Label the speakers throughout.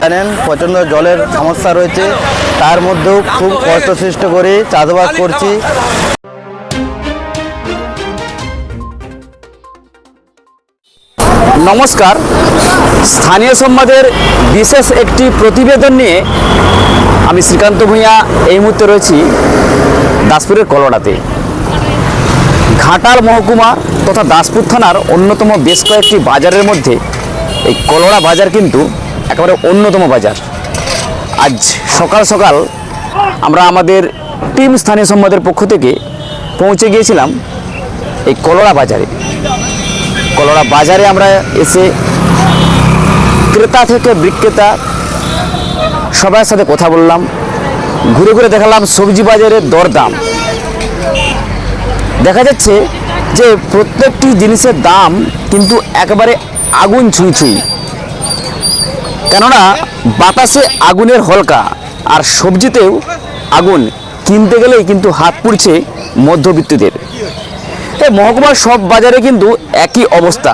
Speaker 1: জানেন, প্রচণ্ড জলের সমস্যা রয়েছে। তার মধ্যেও খুব কষ্ট সৃষ্ট করে চাষবাস করছি।
Speaker 2: নমস্কার। স্থানীয় সংবাদের বিশেষ একটি প্রতিবেদন নিয়ে আমি শ্রীকান্ত ভূঁইয়া এই মুহূর্তে রয়েছি দাসপুরের কলড়াতে ঘাটাল মহকুমা তথা দাসপুর থানার অন্যতম বেশ কয়েকটি বাজারের মধ্যে এই কলড়া বাজার কিন্তু একেবারে অন্যতম বাজার। আজ সকাল সকাল আমরা আমাদের টিম স্থানীয় সম্বাদের পক্ষ থেকে পৌঁছে গিয়েছিলাম এই কলড়া বাজারে। কলরা বাজারে আমরা এসে ক্রেতা থেকে বিক্রেতা সবার সাথে কথা বললাম, ঘুরে ঘুরে দেখালাম সবজি বাজারের দরদাম। দেখা যাচ্ছে যে প্রত্যেকটি জিনিসের দাম কিন্তু একেবারে আগুন ছুঁই ছুঁই। কেননা বাতাসে আগুনের হলকা আর সবজিতেও আগুন কিনতে গেলেই কিন্তু হাত পুড়ছে মধ্যবিত্তদের। এই মহকুমার সব বাজারে কিন্তু একই অবস্থা।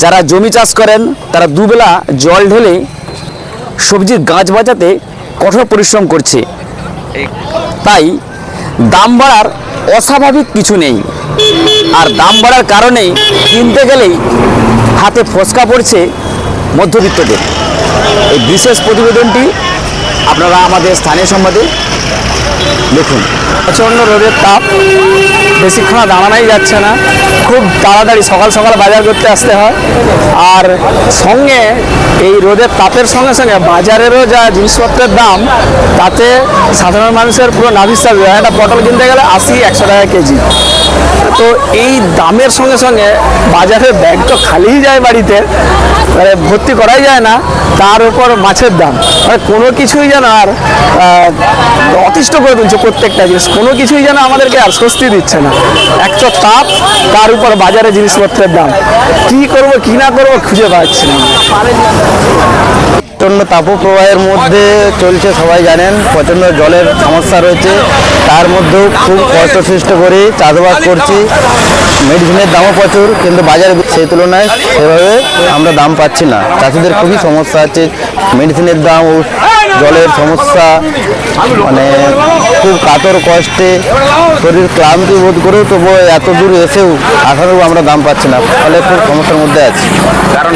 Speaker 2: যারা জমি চাষ করেন, তারা দুবেলা জল ঢেলে সবজির গাছ বাঁচাতে কঠোর পরিশ্রম করছে। তাই দাম বাড়ার অস্বাভাবিক কিছু নেই। আর দাম বাড়ার কারণেই কিনতে গেলেই হাতে ফসকা পড়ছে মধ্যবিত্তদের। এই বিশেষ প্রতিবেদনটি আপনারা আমাদের স্থানীয় সম্বাদে দেখুন।
Speaker 3: প্রচণ্ড রোদের তাপ। বেশিক্ষণ দাঁড়ানাই যাচ্ছে না। খুব তাড়াতাড়ি সকাল সকাল বাজার করতে আসতে হয়। আর সঙ্গে এই রোদের তাপের সঙ্গে সঙ্গে বাজারেরও যা জিনিসপত্রের দাম, তাতে সাধারণ মানুষের পুরো নাভিশ্বাস একটা পটল কিনতে গেলে আশি, একশো টাকা কেজি। তো এই দামের সঙ্গে সঙ্গে বাজারে ব্যাগ তো খালিই যায় বাড়িতে। মানে ভর্তি করাই যায় না, তার উপর মাছের দাম। মানে কোনো কিছুই যেন আর অতিষ্ঠ করে তুলছে প্রত্যেকটা জিনিস। কোনো কিছুই যেন আমাদেরকে আর স্বস্তি দিচ্ছে না। এক তো তাপ, তার উপর বাজারে জিনিসপত্রের দাম। কি করব, কি না করব খুঁজে পাচ্ছি না।
Speaker 1: প্রচণ্ড তাপপ্রবাহের মধ্যে চলছে, সবাই জানেন, প্রচণ্ড জলের সমস্যা রয়েছে। তার মধ্যেও খুব কষ্ট সৃষ্ট করে চাষবাস করছি। মেডিসিনের দামও প্রচুর, কিন্তু বাজারে সেই তুলনায় সেভাবে আমরা দাম পাচ্ছি না। চাষিদের খুবই সমস্যা আছে, মেডিসিনের দাম ও জলের সমস্যা মানে খুব কাতর কষ্টে শরীর ক্লান্তি বোধ করেও তবু এত দূর এসেও আসারও আমরা দাম পাচ্ছি না, ফলে খুব সমস্যার মধ্যে আছি। কারণ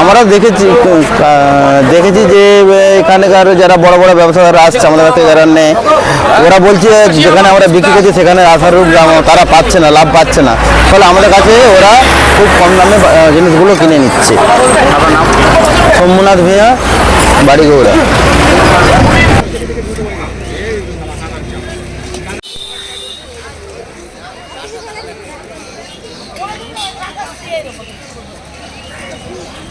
Speaker 1: আমরা দেখেছি দেখেছি যে এখানকার যারা বড় বড় ব্যবসাদাররা আসছে আমাদের কাছে যারা নেই ওরা বলছে যেখানে আমরা বিক্রি করছি সেখানে আসার তারা পাচ্ছে না, লাভ পাচ্ছে না। ফলে আমাদের কাছে ওরা খুব কম দামে জিনিসগুলো কিনে নিচ্ছে। সোমনাথ ভূঁইয়া, বাড়ি গৌড়া